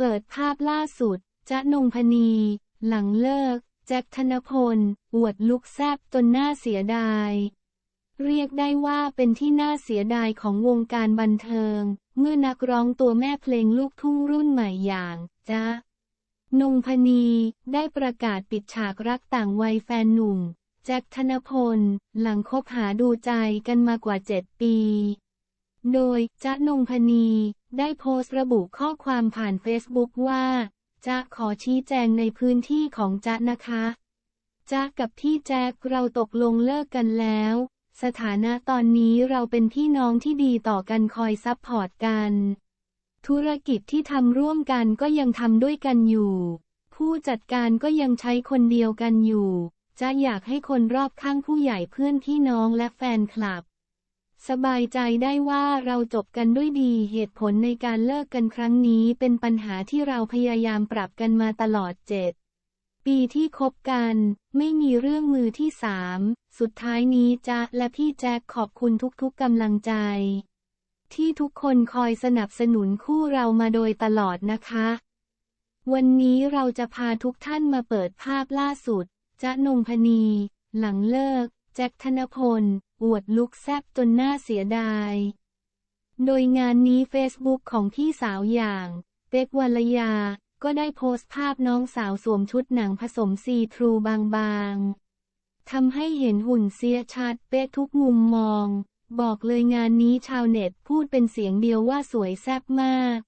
เปิดภาพล่าสุดจ๊ะนงพนี หลังเลิก แจ็คธนพล อวดลุกแซบจนน่าเสียดาย เรียกได้ว่าเป็นที่น่าเสียดายของวงการบันเทิง เมื่อนักร้องตัวแม่เพลงลูกทุ่งรุ่นใหม่อย่างจ๊ะนงพนี ได้ประกาศปิดฉากรักต่างวัยแฟนหนุ่ม แจ็คธนพล หลังคบหาดูใจกันมากว่าเจ็ดปี โดยจ๊ะนงพนี ได้โพสต์ระบุข้อความผ่านเฟซบุ๊กว่าจ๊ะขอชี้แจงในพื้นที่ของจ๊ะนะคะจ๊ะกับพี่แจ็คเราตกลงเลิกกันแล้ว สถานะตอนนี้เราเป็นพี่น้องที่ดีต่อกันคอยซับพอร์ตกัน ธุรกิจที่ทำร่วมกันก็ยังทำด้วยกันอยู่ ผู้จัดการก็ยังใช้คนเดียวกันอยู่จ๊ะอยากให้คนรอบข้างผู้ใหญ่เพื่อนพี่น้องและแฟนคลับ สบายใจได้ว่าเราจบกันด้วยดีเหตุผลในการเลิกกันครั้งนี้เป็นปัญหาที่เราพยายามปรับกันมาตลอดเจ็ดปีที่คบกัน ไม่มีเรื่องมือที่สามสุดท้ายนี้จ๊ะและพี่แจ็คขอบคุณทุกๆกำลังใจ ที่ทุกคนคอยสนับสนุนคู่เรามาโดยตลอดนะคะ วันนี้เราจะพาทุกท่านมาเปิดภาพล่าสุดจ๊ะนงพนี หลังเลิก แจ็คธนพล อวดลุกแซบจนน่าเสียดาย โดยงานนี้เฟซบุ๊กของพี่สาวอย่าง เป็กวัลยา ก็ได้โพสต์ภาพน้องสาวสวมชุดหนังผสมซีทรูบางๆทำให้เห็นหุ่นเสียชัดเป๊ะทุกมุมมอง บอกเลยงานนี้ชาวเน็ตพูดเป็นเสียงเดียวว่าสวยแซบมาก